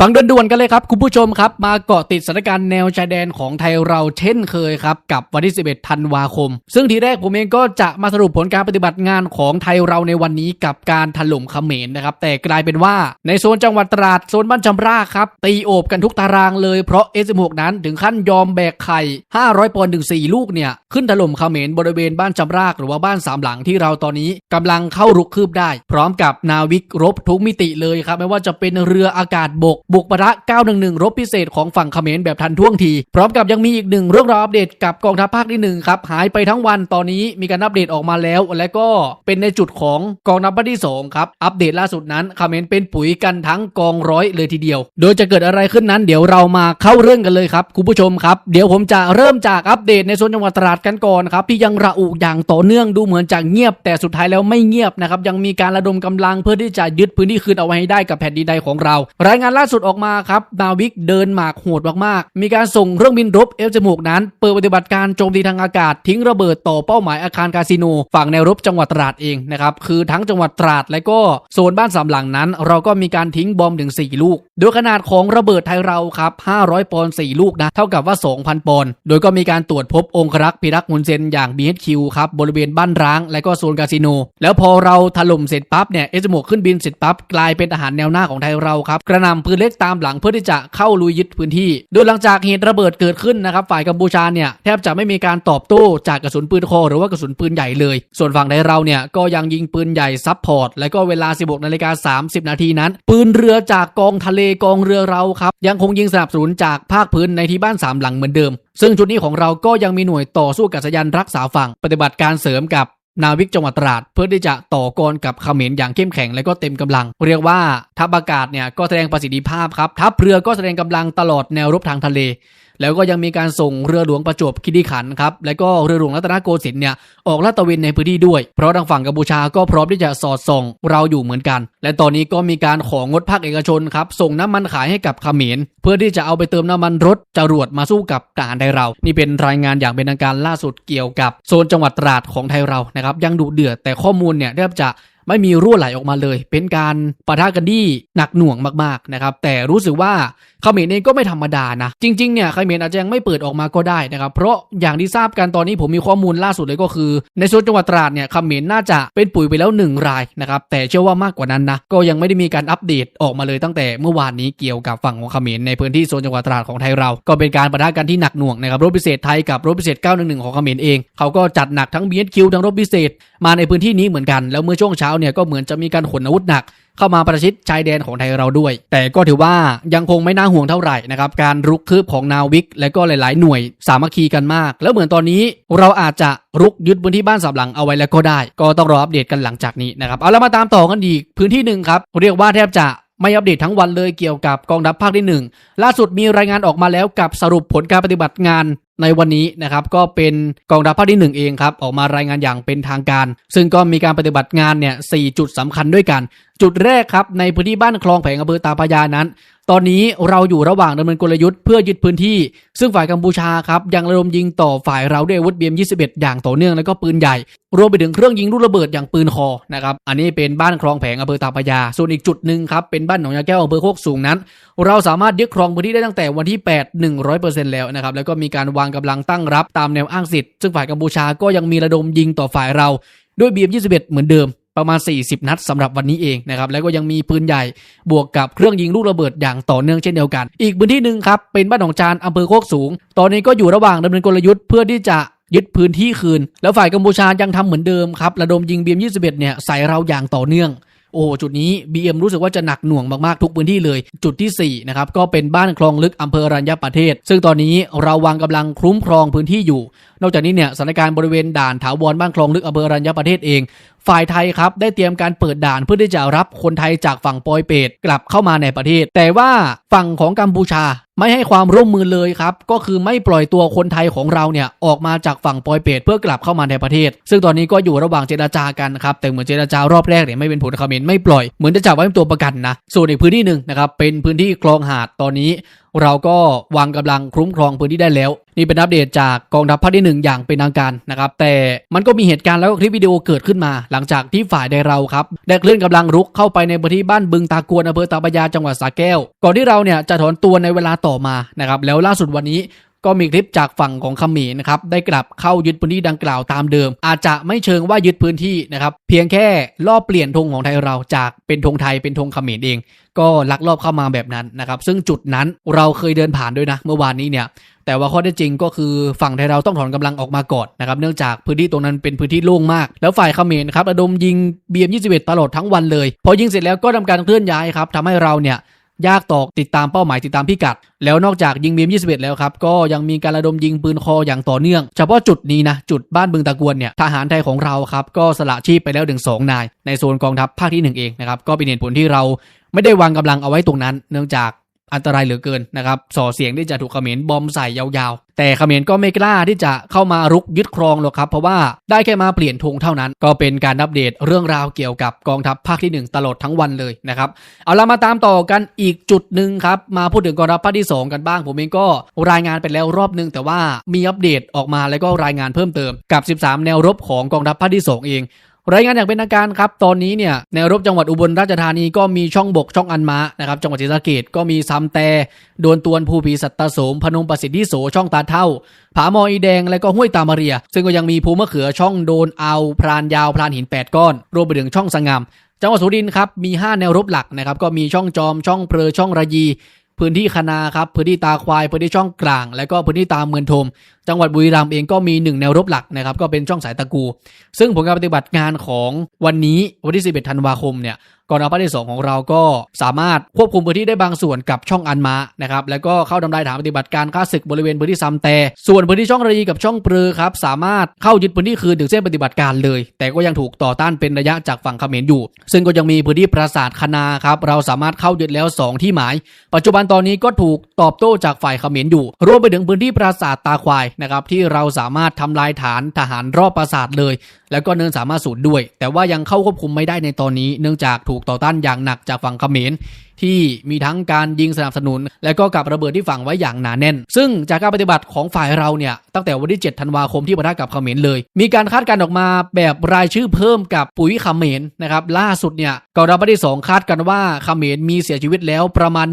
ฟังด่วนๆกันเลยครับ คุณผู้ชมครับ มาเกาะติดสถานการณ์แนวชายแดนของไทยเราเช่นเคยครับ กับวันที่ 11 ธันวาคม ซึ่งทีแรกผมเองก็จะมาสรุปผลการปฏิบัติงานของไทยเราในวันนี้กับการถล่มเขมรนะครับ แต่กลายเป็นว่าในโซนจังหวัดตราดโซนบ้านจำราครับ ตีโอบกันทุกตารางเลยเพราะ S16 นั้นถึงขั้นยอมแบกไข่ 500ปอนด์ถึง4ลูกเนี่ยขึ้นถล่มเขมรบริเวณบ้านจำรากหรือว่าบ้านสามหลังที่เราตอนนี้กำลังเข้ารุกคืบได้ พร้อมกับนาวิกรบทุกมิติเลยครับไม่ว่าจะเป็นเรืออากาศบกบุกปะทะ 911 รบพิเศษของฝั่งเขมรแบบทันท่วงที พร้อมกับยังมีอีกหนึ่งเรื่องราวอัปเดตกับกองทัพภาคที่หนึ่งครับ หายไปทั้งวันตอนนี้มีการอัปเดตออกมาแล้ว และก็เป็นในจุดของกองทัพภาคที่สองครับ อัปเดตล่าสุดนั้นเขมรเป็นปุ๋ยกันทั้งกองร้อยเลยทีเดียว โดยจะเกิดอะไรขึ้นนั้น เดี๋ยวเรามาเข้าเรื่องกันเลยครับคุณผู้ชมครับเดี๋ยวผมจะเริ่มจากอัปเดตในโซนจังหวัดตราดกันก่อนครับที่ยังระอุอย่างต่อเนื่องดูเหมือนจะเงียบ แต่สุดท้ายแล้วไม่เงียบนะครับยังมีการระดมกำลังเพื่อที่จะยึดพื้นที่คืนเอาไว้ให้ได้กับแผ่นดินใดของเรา รายงานล่าสุดออกมาครับนาวิกเดินหมากโหดมากๆ มีการส่งเครื่องบินรบ F16 นั้น เปิดปฏิบัติการโจมตีทางอากาศ ทิ้งระเบิดต่อเป้าหมายอาคารคาสิโน ฝั่งแนวรบจังหวัดตราดเองนะครับ คือทั้งจังหวัดตราดและก็โซนบ้านสามหลังนั้น เราก็มีการทิ้งบอมถึง 4 ลูก โดยขนาดของระเบิดไทยเราครับ 500 ปอนด์ 4 ลูกนะ เท่ากับว่า 2,000 ปอนด์ โดยก็มีการตรวจพบองครักษ์พิรักษ์มุนเซนอย่าง BHQ ครับบริเวณบ้านร้าง และก็โซนคาสิโน แล้วพอเราถล่มเสร็จปั๊บเนี่ย S16 ขึ้นบินเสร็จปั๊บกลายเป็นทหารแนวหน้าของไทยเราครับกระนำปืนเลกตามหลังเพื่อที่จะเข้าลุยยึดพื้นที่ โดยหลังจากเหตุระเบิดเกิดขึ้นนะครับฝ่ายกัมพูชาเนี่ยแทบจะไม่มีการตอบโต้จากกระสุนปืนคอหรือว่ากระสุนปืนใหญ่เลย ส่วนฝั่งไทยเราเนี่ยก็ยังยิงปืนใหญ่ซับพอร์ต และก็เวลา 16นาฬิกา30 นาทีนั้น ปืนเรือจากกองทะเลกองเรือเราครับยังคงยิงสนับสนุนจากภาคพื้นในที่บ้านสามหลังเหมือนเดิม ซึ่งชุดนี้ของเราก็ยังมีหน่วยต่อสู้กัษยันรักษาฝั่งปฏิบัติการเสริมกับ นาวิกจังหวัดตราด เพื่อที่จะต่อกรกับเขมรอย่างเข้มแข็งและก็เต็มกำลัง เรียกว่าทัพอากาศเนี่ยก็แสดงประสิทธิภาพครับทัพเรือก็แสดงกำลังตลอดแนวรบทางทะเล แล้วก็ยังมีการส่งเรือหลวงประจวบคีรีขันธ์ครับและก็เรือหลวงรัตนโกสินทร์เนี่ยออกลาดตระเวนในพื้นที่ด้วย เพราะทางฝั่งกัมพูชาก็พร้อมที่จะสอดส่องเราอยู่เหมือนกัน และตอนนี้ก็มีการของงดภาคเอกชนครับส่งน้ำมันขายให้กับเขมรเพื่อที่จะเอาไปเติมน้ำมันรถจรวดมาสู้กับทหารไทยเรา นี่เป็นรายงานอย่างเป็นทางการล่าสุดเกี่ยวกับ โซนจังหวัดตราดของไทยเรานะครับยังดุเดือดแต่ข้อมูลเนี่ยแทบจะ ไม่มีรั่วไหลออกมาเลย เป็นการปะทะกันที่หนักหน่วงมากๆนะครับแต่รู้สึกว่าเขมรเองก็ไม่ธรรมดานะจริงๆเนี่ยเขมรอาจจะยังไม่เปิดออกมาก็ได้นะครับเพราะอย่างที่ทราบกันตอนนี้ผมมีข้อมูลล่าสุดเลยก็คือ ในโซนจังหวัดตราดเนี่ยเขมรน่าจะเป็นปุ๋ยไปแล้วหนึ่งรายนะครับแต่เชื่อว่ามากกว่านั้นนะก็ยังไม่ได้มีการอัปเดตออกมาเลยตั้งแต่เมื่อวานนี้เกี่ยวกับฝั่งของเขมรในพื้นที่โซนจังหวัดตราดของไทยเรา ก็เป็นการปะทะกันที่หนักหน่วงนะครับรบพิเศษไทยกับรบพิเศษ 911 ของเขมรเองเขาก็จัดหนักทั้ง BHQ ทั้งรบพิเศษ มาในพื้นที่นี้เหมือนกันแล้วเมื่อช่วงเช้าเนี่ยก็เหมือนจะมีการขนอาวุธหนัก เข้ามาประชิดชายแดนของไทยเราด้วย แต่ก็ถือว่ายังคงไม่น่าห่วงเท่าไหร่นะครับการรุกคืบของนาวิก และก็หลาย ๆ หน่วยสามัคคีกันมาก แล้วเหมือนตอนนี้เราอาจจะรุกยึดพื้นที่บ้านสามหลังเอาไว้แล้วก็ได้ ก็ต้องรออัปเดตกันหลังจากนี้นะครับเอาแล้วมาตามต่อกันอีกพื้นที่หนึ่งครับเรียกว่าแทบจะ ไม่อัปเดตทั้งวันเลยเกี่ยวกับกองทัพภาคที่หนึ่งล่าสุดมีรายงานออกมาแล้วกับสรุปผลการปฏิบัติงานในวันนี้นะครับก็เป็นกองทัพภาคที่หนึ่งเองครับ ออกมารายงานอย่างเป็นทางการ ซึ่งก็มีการปฏิบัติงานเนี่ยสจุดสำคัญด้วยกัน จุดแรกครับในพื้นที่บ้านคลองแผงอำเภอตาพยานั้น ตอนนี้เราอยู่ระหว่างดำเนินกลยุทธ์เพื่อยึดพื้นที่ ซึ่งฝ่ายกัมพูชาครับยังระดมยิงต่อฝ่ายเราด้วยอาวุธเบียม 21 อย่างต่อเนื่องแล้วก็ปืนใหญ่ รวมไปถึงเครื่องยิงลูกระเบิดอย่างปืนคอนะครับอันนี้เป็นบ้านคลองแผงอำเภอตาพยา ส่วนอีกจุดหนึ่งครับเป็นบ้านหนองยาแก้วอำเภอโคกสูงนั้น เราสามารถยึดครองพื้นที่ได้ตั้งแต่วันที่ 8 100%แล้วนะครับแล้วก็มีการวางกำลังตั้งรับตามแนวอ้างสิทธิ์ซึ่งฝ่ายกัมพูชาก็ยังมีระดมยิงต่อฝ่ายเราด้วย BM21 เหมือนเดิมประมาณ 40 นัดสำหรับวันนี้เองนะครับแล้วก็ยังมีปืนใหญ่บวกกับเครื่องยิงลูกระเบิดอย่างต่อเนื่องเช่นเดียวกัน อีกพื้นที่หนึ่งครับเป็นบ้านหนองจานอำเภอโคกสูง ตอนนี้ก็อยู่ระหว่างดำเนินกลยุทธ์เพื่อที่จะยึดพื้นที่คืน แล้วฝ่ายกัมพูชายังทำเหมือนเดิมครับระดมยิง BM21 เนี่ยใส่เราอย่างต่อเนื่องโอ้จุดนี้ BM รู้สึกว่าจะหนักหน่วงมาก ๆ ทุกพื้นที่เลย จุดที่ 4 นะครับ ก็เป็นบ้านคลองลึกอำเภออรัญญประเทศ ซึ่งตอนนี้เราวางกำลังคุ้มครองพื้นที่อยู่ นอกจากนี้เนี่ยสถานการณ์บริเวณด่านถาวรบ้านคลองลึกอำเภออรัญญประเทศเอง ฝ่ายไทยครับได้เตรียมการเปิดด่านเพื่อที่จะรับคนไทยจากฝั่งปอยเปตกลับเข้ามาในประเทศ แต่ว่าฝั่งของกัมพูชาไม่ให้ความร่วมมือเลยครับ ก็คือไม่ปล่อยตัวคนไทยของเราเนี่ยออกมาจากฝั่งปอยเปตเพื่อกลับเข้ามาในประเทศ ซึ่งตอนนี้ก็อยู่ระหว่างเจรจากันครับ แต่เหมือนเจรจารอบแรกเนี่ยไม่เป็นผลเขมรไม่ปล่อย เหมือนจะจับไว้เป็นตัวประกันนะ ส่วนอีกพื้นที่หนึ่งนะครับเป็นพื้นที่คลองหาดตอนนี้ เราก็วางกำลังคุ้มครองพื้นที่ได้แล้ว นี่เป็นอัปเดตจากกองทัพภาคที่หนึ่งอย่างเป็นทางการนะครับแต่มันก็มีเหตุการณ์แล้วก็คลิปวิดีโอเกิดขึ้นมา หลังจากที่ฝ่ายใดเราครับได้เคลื่อนกำลังรุกเข้าไปในพื้นที่บ้านบึงตากวนอำเภอตาปยาจังหวัดสระแก้ว ก่อนที่เราเนี่ยจะถอนตัวในเวลาต่อมานะครับแล้วล่าสุดวันนี้ ก็มีคลิปจากฝั่งของขมรนะครับได้กลับเข้ายึดพื้นที่ดังกล่าวตามเดิม อาจจะไม่เชิงว่ายึดพื้นที่นะครับเพียงแค่ลอบเปลี่ยนธงของไทยเราจากเป็นธงไทยเป็นธงขมรเอง ก็ลักลอบเข้ามาแบบนั้นนะครับซึ่งจุดนั้นเราเคยเดินผ่านด้วยนะเมื่อวานนี้เนี่ยแต่ว่าข้อเท็จจริงก็คือฝั่งไทยเราต้องถอนกำลังออกมาก่อนนะครับเนื่องจากพื้นที่ตรงนั้นเป็นพื้นที่โล่งมาก แล้วฝ่ายเขมรครับระดมยิง BM21 ตลอดทั้งวันเลย พอยิงเสร็จแล้วก็ทำการเคลื่อนย้ายครับทำให้เราเนี่ย ยากต่อติดตามเป้าหมายติดตามพิกัด แล้วนอกจากยิงบีม21 แล้วครับ ก็ยังมีการระดมยิงปืนคออย่างต่อเนื่อง เฉพาะจุดนี้นะ จุดบ้านบึงตะกวนเนี่ยทหารไทยของเราครับ ก็สละชีพไปแล้วถึงสองนาย ในโซนกองทัพภาคที่หนึ่งเองนะครับ ก็เป็นเหตุผลที่เราไม่ได้วางกำลังเอาไว้ตรงนั้น เนื่องจาก อันตรายเหลือเกินนะครับส่อเสียงที่จะถูกเขมรบอมใส่ยาวๆ แต่เขมรก็ไม่กล้าที่จะเข้ามารุกยึดครองหรอกครับเพราะว่าได้แค่มาเปลี่ยนธงเท่านั้น ก็เป็นการอัปเดตเรื่องราวเกี่ยวกับกองทัพภาคที่ 1 ตลอดทั้งวันเลยนะครับเอาละมาตามต่อกันอีกจุดหนึ่งครับมาพูดถึงกองทัพภาคที่ 2 กันบ้าง ผมเองก็รายงานไปแล้วรอบนึง แต่ว่ามีอัปเดตออกมาแล้วก็รายงานเพิ่มเติมกับ 13 แนวรบของกองทัพภาคที่ 2 เอง รายงานอย่างเป็นทางการครับ ตอนนี้เนี่ยแนรบจังหวัดอุบลราชธานีก็มีช่องบกช่องอันมานะครับจังหวัดศรีสะเกดก็มีซ้ำแต่ดนตวนภูผีสัตตโสมพนมประสิทธิโสช่องตาเท่า ผาหมออีแดงและก็ห้วยตามาเรีย ซึ่งก็ยังมีภูมะเขือช่องโดนเอาพรานยาวพรานหิน 8 ก้อน รวมไปถึงช่องสงงามจังหวัดสุรินทร์ครับมี 5 แนวรบหลักนะครับก็มีช่องจอมช่องเพลอช่องระยีพื้นที่คณาครับพื้นที่ตาควายพื้นที่ช่องกลาง และก็พื้นที่ตามเมืองทม จังหวัดบุรีรัมย์เองก็มีหนึ่งแนวรบหลักนะครับก็เป็นช่องสายตะกู ซึ่งผลการปฏิบัติงานของวันนี้วันที่ 11 ธันวาคมเนี่ยกองทัพภาคที่2ของเราก็สามารถควบคุมพื้นที่ได้บางส่วนกับช่องอันมานะครับแล้วก็เข้าทำลายฐานปฏิบัติการฆ่าศึกบริเวณพื้นที่ซัมแต่ส่วนพื้นที่ช่องระยีกับช่องเปลือครับสามารถเข้ายึดพื้นที่คืนถึงเส้นปฏิบัติการเลย แต่ก็ยังถูกต่อต้านเป็นระยะจากฝั่งเขมรอยู่ ซึ่งก็ยังมีพื้นที่ปราสาทคณาครับเราสามารถเข้ายึดแล้ว 2 ที่หมาย ปัจจุบันตอนนี้ก็ถูกตอบโต้จากฝ่ายเขมรอยู่ รวมไปถึงพื้นที่ปราสาทตาควายนะครับที่เราสามารถทำลายฐานทหารรอบปราสาทเลยแล้วก็เนินสามารถสูดด้วย แต่ว่ายังเข้าควบคุมไม่ได้ในตอนนี้เนื่องจากถูกต่อต้านอย่างหนักจากฝั่งเขมรที่มีทั้งการยิงสนับสนุน และก็กับระเบิดที่ฝังไว้อย่างหนาแน่น ซึ่งจากการปฏิบัติของฝ่ายเราเนี่ย ตั้งแต่วันที่ 7 ธันวาคมที่ปะทะกับเขมรเลย มีการคาดการณ์ออกมาแบบรายชื่อเพิ่มกับปุ๋ยเขมรนะครับ ล่าสุดเนี่ยกองทัพภาคที่ 2 คาดกันว่าเขมรมีเสียชีวิตแล้วประมาณ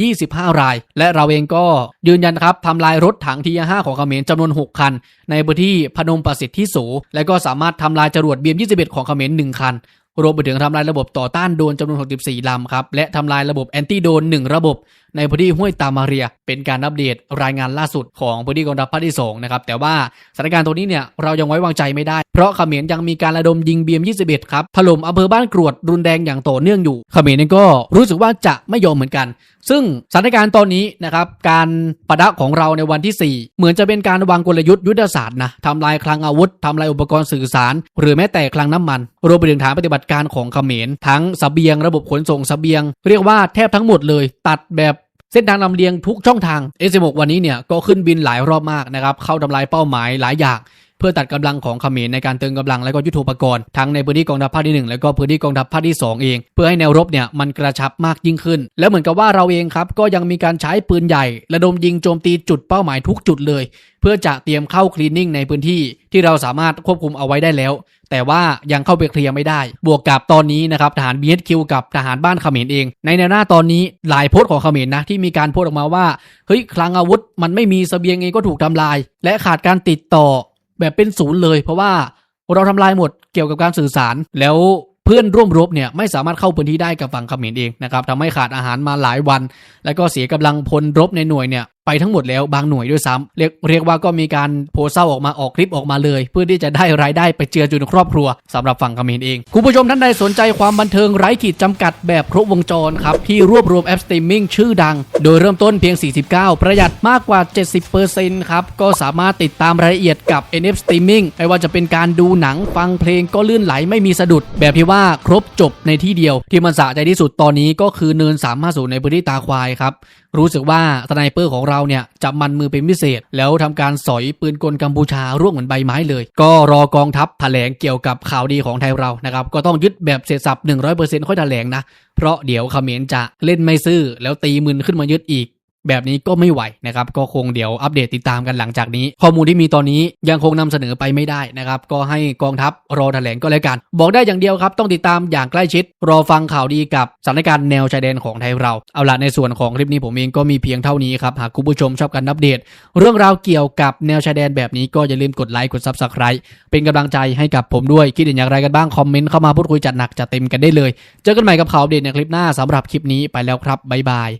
125 ราย และเราเองก็ยืนยันครับทำลายรถถังทีห้าของเขมรจำนวน 6 คัน ในพื้นที่พนมประสิทธิ์ที่สูและก็สามารถทำลายจรวดเบียม21 ของเขมร1คัน รวมไปถึงทำลายระบบต่อต้านโดนจำนวน 64 ลำครับ และทำลายระบบแอนตี้โดน 1 ระบบในพื้นที่ห้วยตามาเรีย เป็นการอัปเดตรายงานล่าสุดของพื้นที่กองทัพภาคที่2นะครับแต่ว่าสถานการณ์ตรงนี้เนี่ยเรายังไว้วางใจไม่ได้ เพราะเขมรยังมีการระดมยิงเบียม 21 ครับถล่มอำเภอบ้านกรวดรุนแรงอย่างต่อเนื่องอยู่เขมรเองก็รู้สึกว่าจะไม่ยอมเหมือนกัน ซึ่งสถานการณ์ตอนนี้นะครับการประทะของเราในวันที่ 4 เหมือนจะเป็นการวางกลยุทธ์ยุทธศาสตร์นะทำลายคลังอาวุธทำลายอุปกรณ์สื่อสาร หรือแม้แต่คลังน้ำมัน รวมไปถึงฐานปฏิบัติการของเขมรทั้งสเสบียงระบบขนส่งสเสบียง เรียกว่าแทบทั้งหมดเลย ตัดแบบ เส้นทางลำเลียงทุกช่องทาง s อวันนี้เนี่ยก็ขึ้นบินหลายรอบมากนะครับ เข้าทำลายเป้าหมายหลายอย่างเพื่อตัดกำลังของเขมรในการเติมกำลังและก็ยุทโธปกรณ์ทั้งในพื้นที่กองทัพภาคที่ 1 และก็พื้นที่กองทัพภาคที่ 2 เอง เพื่อให้แนวรบเนี่ยมันกระชับมากยิ่งขึ้น แล้วเหมือนกับว่าเราเองครับก็ยังมีการใช้ปืนใหญ่ ระดมยิงโจมตีจุดเป้าหมายทุกจุดเลย เพื่อจะเตรียมเข้าคลีนนิ่งในพื้นที่ที่เราสามารถควบคุมเอาไว้ได้แล้ว แต่ว่ายังเข้าไปเคลียร์ไม่ได้ บวกกับตอนนี้นะครับทหาร BHQ กับทหารบ้านเขมรเอง ในแนวหน้าตอนนี้หลายโพสต์ของเขมรนะที่มีการโพสต์ออกมาว่าเฮ้ยคลังอาวุธมันไม่มีเสบียงเองก็ถูกทำลาย และขาดการติดต่อแบบเป็นศูนย์เลย เพราะว่าเราทำลายหมดเกี่ยวกับการสื่อสารแล้วเพื่อนร่วมรบเนี่ยไม่สามารถเข้าพื้นที่ได้กับฝั่งเขมรเองนะครับทำให้ขาดอาหารมาหลายวัน แล้วก็เสียกำลังพลรบในหน่วยเนี่ยไปทั้งหมดแล้วบางหน่วยด้วยซ้ำเรียกเรียกว่าก็มีการโพสต์เศร้าออกมาออกคลิปออกมาเลย เพื่อที่จะได้รายได้ไปเจือจุนครอบครัวสำหรับฝั่งเขมรเอง คุณผู้ชมท่านใดสนใจความบันเทิงไร้ขีดจำกัดแบบครบวงจรครับ ที่รวบรวมแอปสตรีมมิ่งชื่อดัง โดยเริ่มต้นเพียง 49 ประหยัดมากกว่า 70%ครับ ก็สามารถติดตามรายละเอียดกับ NF Streaming ไม่ว่าจะเป็นการดูหนังฟังเพลงก็ลื่นไหลไม่มีสะดุด แบบที่ว่าครบจบในที่เดียว ที่มันสะใจที่สุดตอนนี้ก็คือเนิน350ในพื้นที่ตาควายครับ รู้สึกว่าสไนเปอร์ของเราเนี่ยจะมันมือเป็นพิเศษ แล้วทำการสอยปืนกลกัมพูชาร่วงเหมือนใบไม้เลย ก็รอกองทัพแถลงเกี่ยวกับข่าวดีของไทยเรานะครับก็ต้องยึดแบบเสร็จสับ100%ค่อยแถลงนะเพราะเดี๋ยวเขมรจะเล่นไม่ซื่อแล้วตีมือขึ้นมายึดอีก แบบนี้ก็ไม่ไหวนะครับก็คงเดี๋ยวอัปเดตติดตามกันหลังจากนี้ ข้อมูลที่มีตอนนี้ยังคงนำเสนอไปไม่ได้นะครับก็ให้กองทัพรอแถลงก็แล้วกัน บอกได้อย่างเดียวครับ ต้องติดตามอย่างใกล้ชิด รอฟังข่าวดีกับสถานการณ์แนวชายแดนของไทยเรา เอาละในส่วนของคลิปนี้ผมเองก็มีเพียงเท่านี้ครับหากคุณผู้ชมชอบการอัปเดต เรื่องราวเกี่ยวกับแนวชายแดนแบบนี้ก็อย่าลืมกดไลค์กด Subscribe เป็นกำลังใจให้กับผมด้วยคิดเห็นอย่างไรกันบ้างคอมเมนต์เข้ามาพูดคุยจัดหนักจัดเต็มกันได้เลย เจอกันใหม่กับข่าวอัปเดในคลิปหน้าสำหรับคลิปนี้ไปแล้วครับบ๊ายบาย